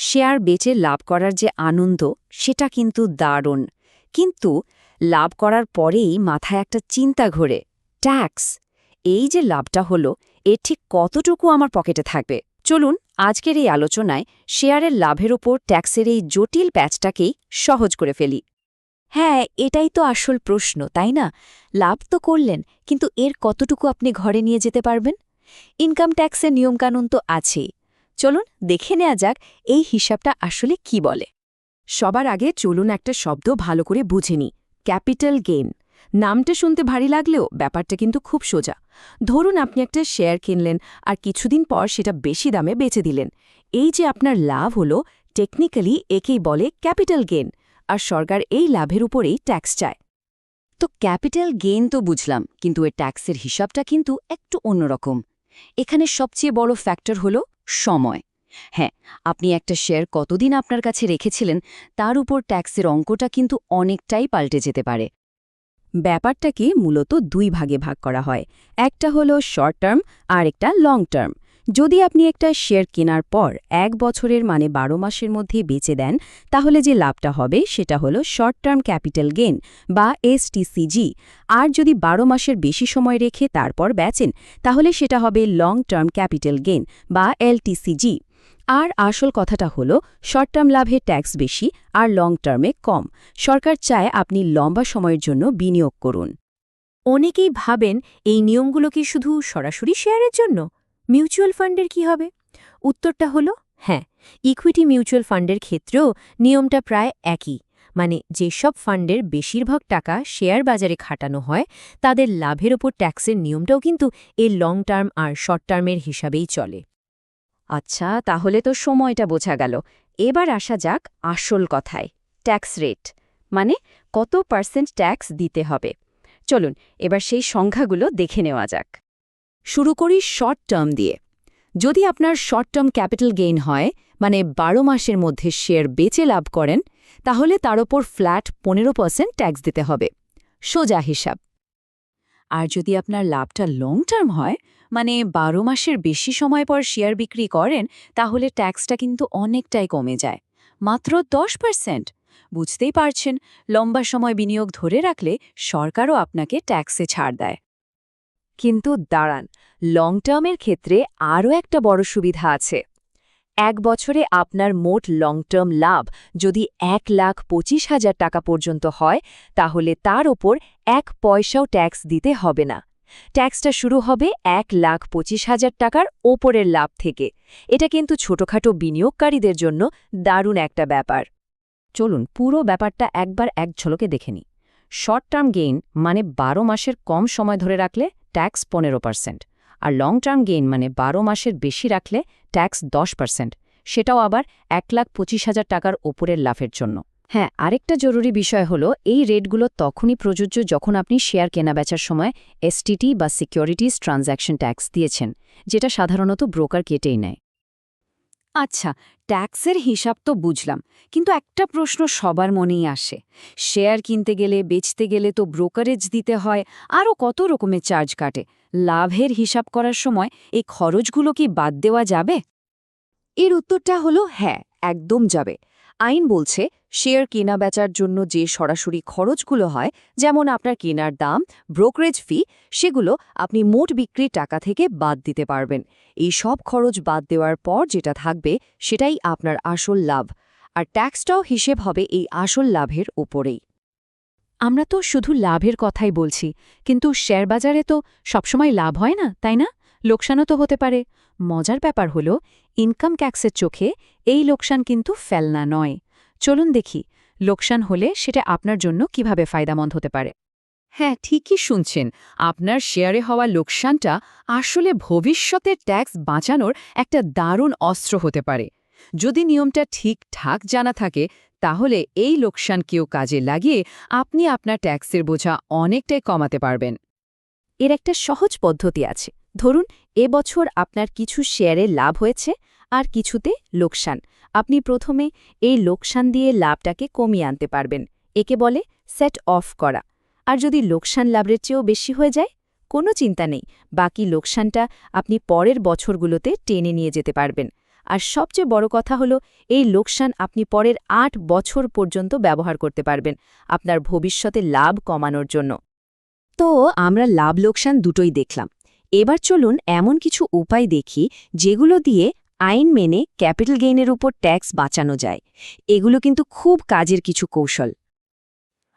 Share বেচে লাভ করার যে আনন্দ, সেটা কিন্তু দারুণ। কিন্তু লাভ করার পরেই মাথায় একটা চিন্তা ঘোরে, ট্যাক্স। এই যে লাভটা হলো, এর ঠিক কতটুকু আমার পকেটে থাকবে? চলুন, আজকের এই আলোচনায় শেয়ারের লাভের ওপর ট্যাক্সের এই জটিল প্যাচটাকেই সহজ করে ফেলি। হ্যাঁ এটাই তো আসল প্রশ্ন, তাই না? লাভ তো করলেন, কিন্তু এর কতটুকু আপনি ঘরে নিয়ে যেতে পারবেন? ইনকাম ট্যাক্সের নিয়মকানুন তো আছেই। চলুন দেখে নেওয়া যাক এই হিসাবটা আসলে কি বলে। সবার আগে চলুন একটা শব্দ ভালো করে বুঝে নিই। Capital gain. নামটা শুনতে ভারী লাগলেও ব্যাপারটা কিন্তু খুব সোজা। ধরুন আপনি একটা শেয়ার কিনলেন আর কিছুদিন পর সেটা বেশি দামে বেচে দিলেন। এই যে আপনার লাভ হলো, টেকনিক্যালি একেই বলে ক্যাপিটাল গেইন, আর সরকার এই লাভের উপরেই ট্যাক্স চায়। তো ক্যাপিটাল গেইন তো বুঝলাম, কিন্তু এর ট্যাক্সের হিসাবটা কিন্তু একটু অন্যরকম। এখানে সবচেয়ে বড় ফ্যাক্টর হল সময়। হ্যাঁ আপনি একটা শেয়ার কতদিন আপনার কাছে রেখেছিলেন, তার উপর ট্যাক্সের অঙ্কটা কিন্তু অনেকটাই পাল্টে যেতে পারে। ব্যাপারটাকে মূলত দুই ভাগে ভাগ করা হয়, একটা হলো শর্ট টার্ম আর একটা লং টার্ম যদি আপনি একটা শেয়ার কেনার পর এক বছরের মানে বারো মাসের মধ্যে বেচে দেন, তাহলে যে লাভটা হবে সেটা হলো শর্ট টার্ম ক্যাপিটাল গেন বা এসটিসিজি আর যদি বারো মাসের বেশি সময় রেখে তারপর বেচেন, তাহলে সেটা হবে লং টার্ম ক্যাপিটাল গেন বা এলটিসিজি আর আসল কথাটা হলো শর্ট টার্ম লাভে ট্যাক্স বেশি আর লং টার্মে কম। সরকার চায় আপনি লম্বা সময়ের জন্য বিনিয়োগ করুন। অনেকেই ভাবেন এই নিয়মগুলো কি শুধু সরাসরি শেয়ারের জন্য? মিউচুয়াল ফান্ডের কি হবে? উত্তরটা হলো হ্যাঁ ইকুইটি মিউচুয়াল ফান্ডের ক্ষেত্রেও নিয়মটা প্রায় একই। মানে যেসব ফান্ডের বেশিরভাগ টাকা শেয়ার বাজারে খাটানো হয়, তাদের লাভের ওপর ট্যাক্সের নিয়মটাও কিন্তু এই লং টার্ম আর শর্ট টার্মের হিসাবেই চলে। আচ্ছা তাহলে তো সময়টা বোঝা গেল। এবার আসা যাক আসল কথায় ট্যাক্স রেট মানে কত পার্সেন্ট ট্যাক্স দিতে হবে। চলুন, এবার সেই সংখ্যাগুলো দেখে নেওয়া যাক। শুরু করি শর্ট টার্ম দিয়ে। যদি আপনার শর্ট টার্ম ক্যাপিটাল গেইন হয় মানে বারো মাসের মধ্যে শেয়ার বেচে লাভ করেন, তাহলে তার ওপর ফ্ল্যাট পনেরো পার্সেন্ট ট্যাক্স দিতে হবে। সোজা হিসাব। আর যদি আপনার লাভটা লং টার্ম হয় মানে বারো মাসের বেশি সময় পর শেয়ার বিক্রি করেন, তাহলে ট্যাক্সটা কিন্তু অনেকটাই কমে যায়। মাত্র দশ পার্সেন্ট বুঝতেই পারছেন, লম্বা সময় বিনিয়োগ ধরে রাখলে সরকারও আপনাকে ট্যাক্সে ছাড় দেয়। কিন্তু দাঁড়ান লং টার্মের ক্ষেত্রে আরও একটা বড় সুবিধা আছে। এক বছরে আপনার মোট লং টার্ম লাভ যদি এক লাখ পঁচিশ হাজার টাকা পর্যন্ত হয়, তাহলে তার ওপর এক পয়সাও ট্যাক্স দিতে হবে না। ট্যাক্সটা শুরু হবে এক লাখ পঁচিশ হাজার টাকার ওপরের লাভ থেকে। এটা কিন্তু ছোটখাটো বিনিয়োগকারীদের জন্য দারুণ একটা ব্যাপার। চলুন, পুরো ব্যাপারটা একবার এক ঝলকে দেখে নিই। শর্ট টার্ম গেইন মানে বারো মাসের কম সময় ধরে রাখলে ট্যাক্স পনেরো পার্সেন্ট আর লং টার্ম গেইন মানে বারো মাসের বেশি রাখলে ট্যাক্স দশ পার্সেন্ট সেটাও আবার এক লাখ পঁচিশ হাজার টাকার ওপরের লাভের জন্য। হ্যাঁ আরেকটা জরুরি বিষয় হলো এই রেটগুলো তখনই প্রযোজ্য যখন আপনি শেয়ার কেনাবেচার সময় এসটিটি বা সিকিউরিটিজ ট্রানজ্যাকশন ট্যাক্স দিয়েছেন, যেটা সাধারণত ব্রোকার কেটেই নেয়। আচ্ছা ট্যাক্সের হিসাব তো বুঝলাম, কিন্তু একটা প্রশ্ন সবার মনেই আসে। শেয়ার কিনতে গেলে, বেচতে গেলে তো ব্রোকারেজ দিতে হয়, আরও কত রকমের চার্জ কাটে? লাভের হিসাব করার সময় এই খরচগুলো কি বাদ দেওয়া যাবে? এর উত্তরটা হলো হ্যাঁ একদম যাবে। আইন বলছে শেয়ার কেনা বেচার জন্য যে সরাসরি খরচগুলো হয়, যেমন আপনার কেনার দাম, ব্রোকারেজ ফি, সেগুলো আপনি মোট বিক্রির টাকা থেকে বাদ দিতে পারবেন। এই সব খরচ বাদ দেওয়ার পর যেটা থাকবে, সেটাই আপনার আসল লাভ। আর ট্যাক্সটাও হিসেব হবে এই আসল লাভের ওপরেই আমরা তো শুধু লাভের কথাই বলছি, কিন্তু শেয়ার বাজারে তো সবসময় লাভ হয় না, তাই না? লোকসানও তো হতে পারে। মজার ব্যাপার হল, ইনকাম ট্যাক্সের চোখে এই লোকসান কিন্তু ফেলনা নয়। চলুন দেখি লোকসান হলে সেটা আপনার জন্য কীভাবে ফায়দামন্দ হতে পারে। হ্যাঁ ঠিকই শুনছেন। আপনার শেয়ারে হওয়া লোকসানটা আসলে ভবিষ্যতের ট্যাক্স বাঁচানোর একটা দারুণ অস্ত্র হতে পারে। যদি নিয়মটা ঠিকঠাক জানা থাকে তাহলে এই লোকসানকেও কাজে লাগিয়ে আপনি আপনার ট্যাক্সের বোঝা অনেকটাই কমাতে পারবেন। এর একটা সহজ পদ্ধতি আছে। ধরুন এবছর আপনার কিছু শেয়ারে লাভ হয়েছে আর কিছুতে লোকসান। আপনি প্রথমে এই লোকসান দিয়ে লাভটাকে কমিয়ে আনতে পারবেন। একে বলে সেট অফ করা। আর যদি লোকসান লাভের চেয়েও বেশি হয়ে যায়, কোনো চিন্তা নেই। বাকি লোকসানটা আপনি পরের বছরগুলোতে টেনে নিয়ে যেতে পারবেন। আর সবচেয়ে বড় কথা হলো, এই লোকসান আপনি পরের আট বছর পর্যন্ত ব্যবহার করতে পারবেন আপনার ভবিষ্যতে লাভ কমানোর জন্য। তো আমরা লাভ লোকসান দুটোই দেখলাম। এবার চলুন এমন কিছু উপায় দেখি যেগুলো দিয়ে আইন মেনে ক্যাপিটাল গেইনের উপর ট্যাক্স বাঁচানো যায়। এগুলো কিন্তু খুব কাজের কিছু কৌশল।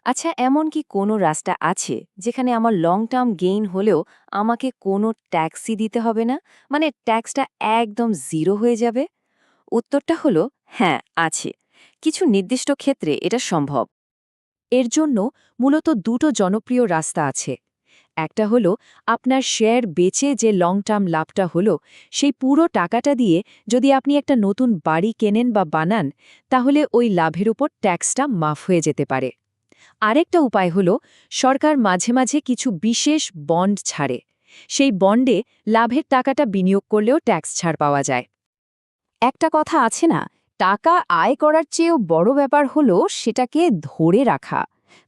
আচ্ছা এমন কি কোনো রাস্তা আছে যেখানে আমার লং টার্ম গেইন হলেও আমাকে কোনো ট্যাক্সই দিতে হবে না? মানে ট্যাক্সটা একদম জিরো হয়ে যাবে? উত্তরটা হলো হ্যাঁ আছে। কিছু নির্দিষ্ট ক্ষেত্রে এটা সম্ভব। এর জন্য মূলত দুটো জনপ্রিয় রাস্তা আছে। একটা হলো, আপনার শেয়ার বেচে যে লং টার্ম লাভটা হলো, সেই পুরো টাকাটা দিয়ে যদি আপনি একটা নতুন বাড়ি কেনেন বা বানান, তাহলে ওই লাভের উপর ট্যাক্সটা মাফ হয়ে যেতে পারে। আরেকটা উপায় হলো, সরকার মাঝে মাঝে কিছু বিশেষ বন্ড ছাড়ে। সেই বন্ডে লাভের টাকাটা বিনিয়োগ করলেও ট্যাক্স ছাড় পাওয়া যায়। একটা কথা আছে না, টাকা আয় করার চেয়েও বড় ব্যাপার হলো সেটাকে ধরে রাখা।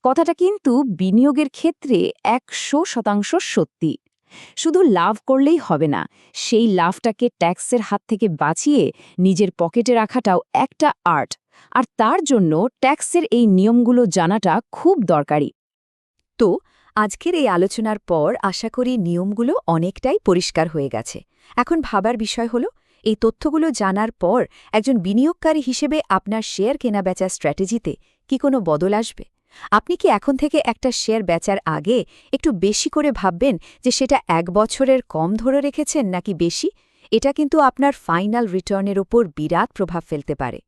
কথাটা কিন্তু বিনিয়োগের ক্ষেত্রে একশো শতাংশ সত্যি। শুধু লাভ করলেই হবে না, সেই লাভটাকে ট্যাক্সের হাত থেকে বাঁচিয়ে নিজের পকেটে রাখাটাও একটা আর্ট। আর তার জন্য ট্যাক্সের এই নিয়মগুলো জানাটা খুব দরকারি। তো, আজকের এই আলোচনার পর আশা করি নিয়মগুলো অনেকটাই পরিষ্কার হয়ে গেছে। এখন ভাবার বিষয় হলো, এই তথ্যগুলো জানার পর একজন বিনিয়োগকারী হিসেবে আপনার শেয়ার কেনাবেচার স্ট্র্যাটেজিতে কি কোনো বদল আসবে? আপনি কি এখন থেকে একটা শেয়ার বেচার আগে একটু বেশি করে ভাববেন যে সেটা এক বছরের কম ধরে রেখেছেন নাকি বেশি? এটা কিন্তু আপনার ফাইনাল রিটার্নের ওপর বিরাট প্রভাব ফেলতে পারে।